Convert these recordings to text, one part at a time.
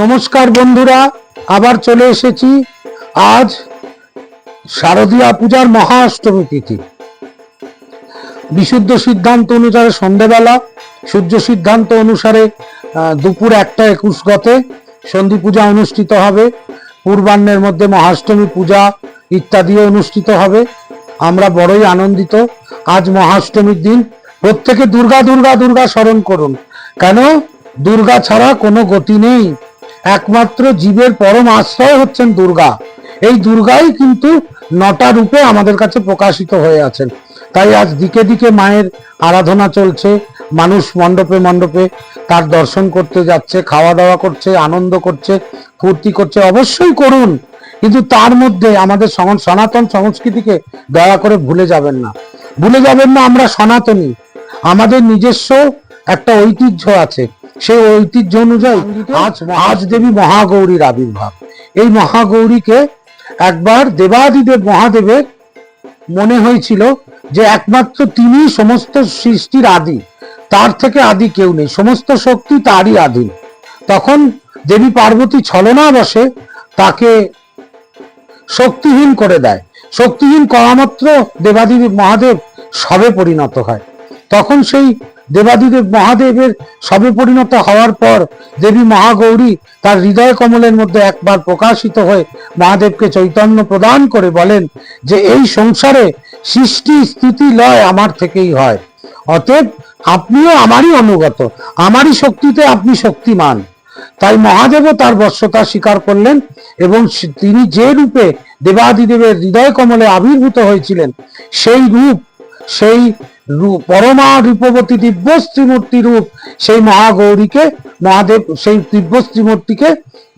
নমস্কার বন্ধুরা, আবার চলে এসেছি আজ শারদীয়া পূজার মহা অষ্টমী তিথি। বিশুদ্ধ সিদ্ধান্ত অনুসারে সন্ধেবেলা, সূর্য সিদ্ধান্ত অনুসারে দুপুর একটা একুশ গতে সন্ধি পূজা অনুষ্ঠিত হবে। পূর্বাহ্নের মধ্যে মহাষ্টমী পূজা ইত্যাদিও অনুষ্ঠিত হবে। আমরা বড়ই আনন্দিত। আজ মহাষ্টমীর দিন প্রত্যেকে দুর্গা দুর্গা দুর্গা স্মরণ করুন। কেন? দুর্গা ছাড়া কোনো গতি নেই। একমাত্র জীবের পরম আশ্রয় হচ্ছেন দুর্গা। এই দুর্গাই কিন্তু নটা রূপে আমাদের কাছে প্রকাশিত হয়ে আছেন। তাই আজ দিকে দিকে মায়ের আরাধনা চলছে, মানুষ মণ্ডপে মণ্ডপে তার দর্শন করতে যাচ্ছে খাওয়া দাওয়া করছে, আনন্দ করছে, ফুর্তি করছে, অবশ্যই করুন। কিন্তু তার মধ্যে আমাদের সনাতন সংস্কৃতিকে দয়া করে ভুলে যাবেন না। ভুলে যাবেন না আমরা সনাতনী। আমাদের নিজস্ব একটা ঐতিহ্য আছে। সেই ঐতিহ্য অনুযায়ী আজ আজ দেবী মহাগৌরীর আবির্ভাব। এই মহাগৌরীকে একবার দেবাদিদেব মহাদেবের মনে হয়েছিল যে একমাত্র তিনি সমস্ত সৃষ্টির আদি। তার থেকে আদি কেউ নেই সমস্ত শক্তি তারই আদি তখন দেবী পার্বতী ছলনা বসে তাকে শক্তিহীন করে দেয়। শক্তিহীন করা মাত্র দেবাদিদেব মহাদেব সবে পরিণত হয়। তখন সেই দেবাদিদেব মহাদেবের সবে পরিণত হওয়ার পর দেবী মহাগৌরী তার হৃদয় কমলের মধ্যে একবার প্রকাশিত হয়ে মহাদেবকে চৈতন্য প্রদান করে বলেন যে এই সংসারে সৃষ্টি, স্থিতি, লয় আমার থেকেই হয়। অতএব আপনিও আমারই অনুগত, আমারই শক্তিতে আপনি শক্তিমান। তাই মহাদেবও তার বর্ষতা স্বীকার করলেন এবং তিনি যে রূপে দেবাদিদেবের হৃদয় কমলে আবির্ভূত হয়েছিলেন, সেই রূপ, সেই পরমা রূপবতী দিব্যশ্রী মূর্তি রূপ। সেই মহাগৌরীকে মহাদেব, সেই দিব্যশ্রী মূর্তিকে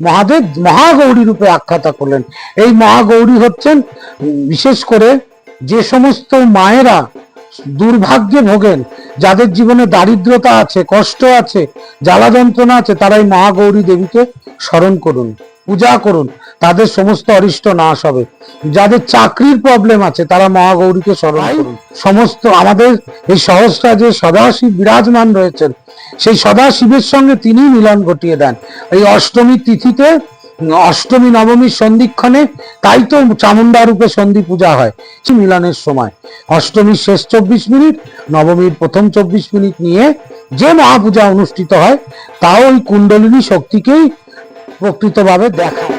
মহাদেব মহাগৌরী রূপে আখ্যাতা করলেন। এই মহাগৌরী হচ্ছেন, বিশেষ করে যে সমস্ত মায়েরা দুর্ভাগ্যে ভোগেন, যাদের জীবনে দারিদ্রতা আছে, কষ্ট আছে জ্বালা যন্ত্রণা আছে, তারা এই মহাগৌরী দেবীকে স্মরণ করুন। পূজা করুন তাদের সমস্ত অরিষ্ট নাশ হবে। যাদের চাকরির প্রবলেম আছে তারা মহাগৌরীকে স্মরণ করুন। সমস্ত আমাদের এই সহস্রা যে সদাশিব বিরাজমান রয়েছেন। সেই সদাশিবের সঙ্গে তিনি মিলন ঘটিয়ে দেন। এই অষ্টমী তিথিতে অষ্টমী নবমীর সন্ধিক্ষণে তাই তো চামুন্ডা রূপে সন্ধি পূজা হয় মিলনের সময়। অষ্টমীর শেষ চব্বিশ মিনিট নবমীর প্রথম চব্বিশ মিনিট নিয়ে যে মহাপূজা অনুষ্ঠিত হয় তাও ওই কুণ্ডলিনী শক্তিকেই প্রকৃতভাবে দেখায়